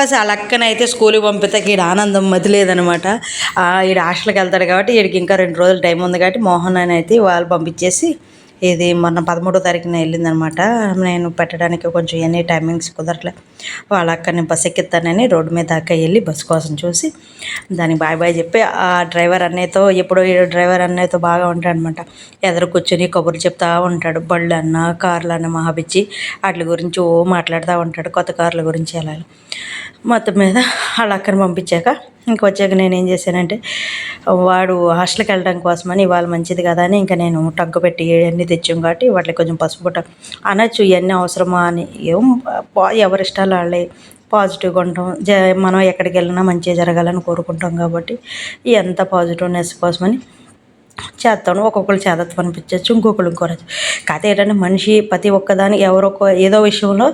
కాసి వాళ్ళ అక్కనైతే స్కూల్కి పంపితే ఈడ ఆనందం మతిలేదనమాట ఈడ హాస్టల్కి వెళ్తాడు కాబట్టి వీడికి ఇంకా రెండు రోజులు టైం ఉంది కాబట్టి మోహన్ అని అయితే వాళ్ళు పంపించేసి ఇది మొన్న పదమూడో తారీఖున వెళ్ళిందనమాట. నేను పెట్టడానికి కొంచెం ఎన్ని టైమింగ్స్ కుదరట్లే. వాళ్ళ అక్కడిని బస్ ఎక్కిస్తానని రోడ్డు మీద దాకా వెళ్ళి బస్ కోసం చూసి దానికి బాయ్ బాయ్ చెప్పి ఆ డ్రైవర్ అన్నయ్యతో ఎప్పుడో ఈ డ్రైవర్ అన్నయ్యతో బాగా ఉంటాడనమాట. ఎదురు కూర్చొని కబుర్లు చెప్తా ఉంటాడు. బళ్ళు అన్న కార్లు అన్న మహాబిచ్చి వాటి గురించి ఓ మాట్లాడుతూ ఉంటాడు. కొత్త కార్ల గురించి అలా. మొత్తం మీద వాళ్ళ అక్కని పంపించాక ఇంక వచ్చాక నేను ఏం చేశానంటే వాడు హాస్టల్కి వెళ్ళడం కోసమని ఇవాళ మంచిది కదా అని ఇంకా నేను టగ్గు పెట్టి ఇవన్నీ తెచ్చాం కాబట్టి వాటికి కొంచెం పసుపు పుట్ట అనొచ్చు ఇవన్నీ అవసరమా అని ఏం ఎవరి ఇష్టాలు వాళ్ళే పాజిటివ్గా ఉంటాం జ మనం ఎక్కడికి వెళ్ళినా మంచిగా జరగాలని కోరుకుంటాం కాబట్టి ఎంత పాజిటివ్నెస్ కోసమని చేస్తాను ఒక్కొక్కరు చేదత్వం అనిపించవచ్చు ఇంకొకరు ఇంకో రకం. కాకపోతే ఏంటంటే మనిషి ప్రతి ఒక్కదాని ఎవరో ఏదో విషయంలో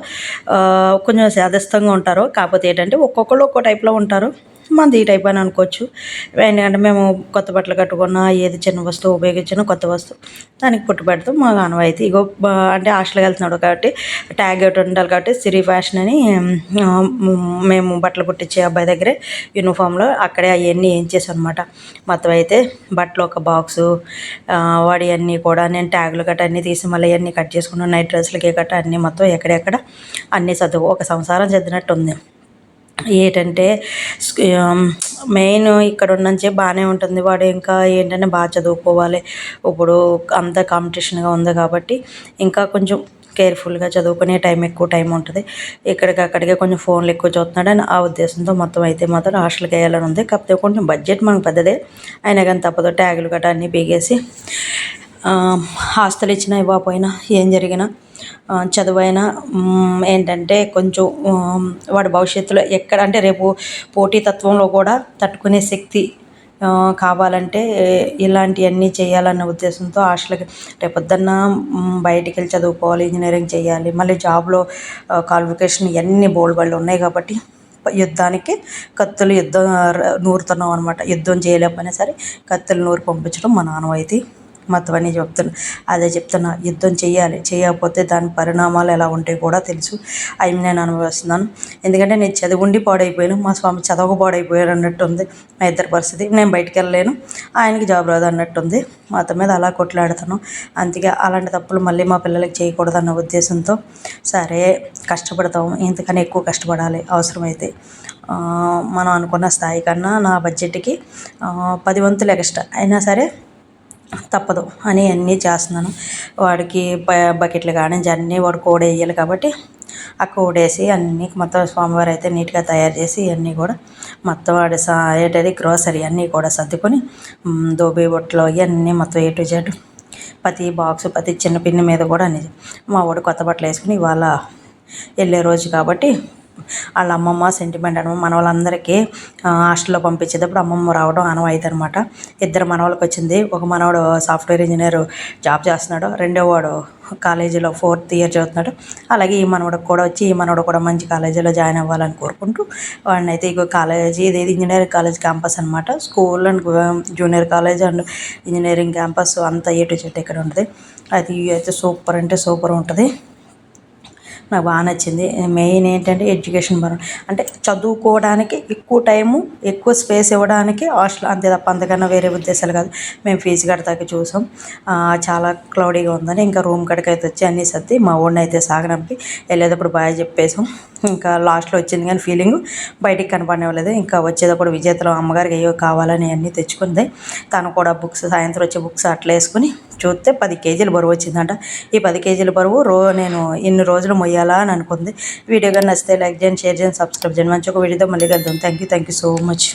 కొంచెం చేదస్తంగా ఉంటారు కాకపోతే ఏంటంటే ఒక్కొక్కరు ఒక్కో టైప్లో ఉంటారు మంది ఈ టైప్ అని అనుకోవచ్చు. ఎందుకంటే మేము కొత్త బట్టలు కట్టుకున్నా ఏది చిన్న వస్తువు ఉపయోగించిన కొత్త వస్తువు దానికి పుట్టు పెడతాం. మా ఆనవాయితీ ఇగో అంటే హాస్టల్కి వెళ్తున్నాడు కాబట్టి ట్యాగ్ ఒకటి ఉండాలి కాబట్టి సిరి ఫ్యాషన్ అని మేము బట్టలు కుట్టించే అబ్బాయి దగ్గరే యూనిఫామ్లో అక్కడే అవన్నీ ఏం అనమాట మొత్తం అయితే బట్టలు ఒక బాక్సు వాడి అన్నీ కూడా నేను ట్యాగులు గట్ట అన్నీ తీసి మళ్ళీ అన్నీ కట్ చేసుకున్నాను. నైట్ డ్రెస్సులకి గట్ట అన్నీ మొత్తం ఎక్కడెక్కడ అన్నీ చదువు ఒక సంసారం చదివినట్టు ఉంది ఏంటంటే మెయిన్ ఇక్కడ ఉన్నంచే బాగానే ఉంటుంది. వాడు ఇంకా ఏంటంటే బాగా చదువుకోవాలి. ఇప్పుడు అంత కాంపిటీషన్గా ఉంది కాబట్టి ఇంకా కొంచెం కేర్ఫుల్గా చదువుకునే టైం ఎక్కువ టైం ఉంటుంది. ఇక్కడికి అక్కడికి కొంచెం ఫోన్లు ఎక్కువ చూస్తున్నాడు అని ఆ ఉద్దేశంతో మొత్తం అయితే మాత్రం హాస్టల్కి వేయాలని ఉంది. కాకపోతే కొంచెం బడ్జెట్ మనకు పెద్దదే. అయినా కానీ తప్పదు. ట్యాగులు గట్రా అన్నీ పీగేసి ఆస్తులు ఇచ్చినా ఇవ్వకపోయినా ఏం జరిగినా చదువైనా ఏంటంటే కొంచెం వాడి భవిష్యత్తులో ఎక్కడ అంటే రేపు పోటీతత్వంలో కూడా తట్టుకునే శక్తి కావాలంటే ఇలాంటివన్నీ చేయాలన్న ఉద్దేశంతో హాస్టల్కి రేపొద్దున్న బయటికి వెళ్ళి చదువుకోవాలి ఇంజనీరింగ్ చేయాలి మళ్ళీ జాబ్లో క్వాలిఫికేషన్ ఇవన్నీ బోల్డ్ బళ్ళు ఉన్నాయి కాబట్టి యుద్ధానికి కత్తులు యుద్ధం నూరుతున్నాం అనమాట యుద్ధం చేయలేకపోయినా సరే కత్తులు నూరు పంపించడం మా నాన్నవైతే మొత్తం అన్నీ చెప్తున్నా అదే చెప్తున్నా యుద్ధం చేయాలి చేయకపోతే దాని పరిణామాలు ఎలా ఉంటాయి కూడా తెలుసు. అవి నేను అనుభవిస్తున్నాను. ఎందుకంటే నేను చదువుండి పాడైపోయాను మా స్వామి చదవక పాడైపోయారు అన్నట్టుంది మా ఇద్దరి పరిస్థితి. నేను బయటికి వెళ్ళలేను ఆయనకి జాబ్ రాదు అన్నట్టుంది మొత్తం మీద అలా కొట్లాడుతాను అందుకే అలాంటి తప్పులు మళ్ళీ మా పిల్లలకి చేయకూడదన్న ఉద్దేశంతో సరే కష్టపడతాం. ఇంతకన్నా ఎక్కువ కష్టపడాలి అవసరమైతే. మనం అనుకున్న స్థాయి కన్నా నా బడ్జెట్కి పది వంతులు ఎక్స్ట్రా అయినా సరే తప్పదు. అని అన్నీ చేస్తున్నాను. వాడికి బ- బకెట్లు కానించి అన్నీ వాడు కోడ వేయాలి కాబట్టి ఆ కోడేసి అన్నీ మొత్తం స్వామివారు అయితే నీట్గా తయారు చేసి అన్నీ కూడా మొత్తం వాడి సా ఏంటది గ్రోసరీ అన్నీ కూడా సర్దుకొని దోబీ దోబి బొట్లు ఇవన్నీ మొత్తం ఏ టు జెడ్ ప్రతి బాక్స్ ప్రతి చిన్న పిన్ని మీద కూడా అన్ని మా వాడు కొత్త బట్టలు వేసుకుని ఇవాళ వెళ్ళే రోజు కాబట్టి వాళ్ళ అమ్మమ్మ సెంటిమెంట్ అనమాట మన వాళ్ళందరికీ హాస్టల్లో పంపించేటప్పుడు అమ్మమ్మ రావడం ఆనవాయితీ అనమాట ఇద్దరు మనవాళ్ళకి వచ్చింది. ఒక మనవాడు సాఫ్ట్వేర్ ఇంజనీర్ జాబ్ చేస్తున్నాడు. రెండో వాడు కాలేజీలో ఫోర్త్ ఇయర్ చదువుతున్నాడు. అలాగే ఈ మనవడికి కూడా వచ్చి ఈ మనవడు కూడా మంచి కాలేజీలో జాయిన్ అవ్వాలని కోరుకుంటూ వాడిని అయితే ఇక కాలేజీ ఇది ఇంజనీరింగ్ కాలేజ్ క్యాంపస్ అనమాట. School and junior college and engineering campus అంతా ఏటు చెట్టు ఇక్కడ ఉంటుంది. అది అయితే సూపర్ అంటే సూపర్ ఉంటుంది. నాకు బాగా నచ్చింది. మెయిన్ ఏంటంటే ఎడ్యుకేషన్ పరం అంటే చదువుకోవడానికి ఎక్కువ టైము ఎక్కువ స్పేస్ ఇవ్వడానికి హాస్టల్ అంతే తప్ప అంతకన్నా వేరే ఉద్దేశాలు కాదు. మేము ఫీజు కడతాక చూసాం. చాలా క్లౌడీగా ఉందని ఇంకా రూమ్ కడికి అయితే వచ్చి అన్నీ సర్ది మా ఊడిని అయితే సాగనంపి వెళ్ళేటప్పుడు బాగా చెప్పేసాం ఇంకా లాస్ట్లో వచ్చింది కానీ ఫీలింగ్ బయటికి కనపడలేదు ఇంకా వచ్చేటప్పుడు విజేతలో అమ్మగారికి అయ్యో కావాలని అన్నీ తెచ్చుకుంది. తను కూడా బుక్స్ సాయంత్రం వచ్చే బుక్స్ అట్లా వేసుకుని చూస్తే పది కేజీలు బరువు వచ్చిందంట. ఈ పది కేజీల బరువు రో నేను ఇన్ని రోజులు మొయ్యాలా అని అనుకుంది. వీడియో కానీ నచ్చితే లైక్ చేయండి షేర్ చేయండి సబ్స్క్రైబ్ చేయండి. మంచి ఒక వీడియోతో మళ్ళీ కలుద్దాం. Thank you thank you so much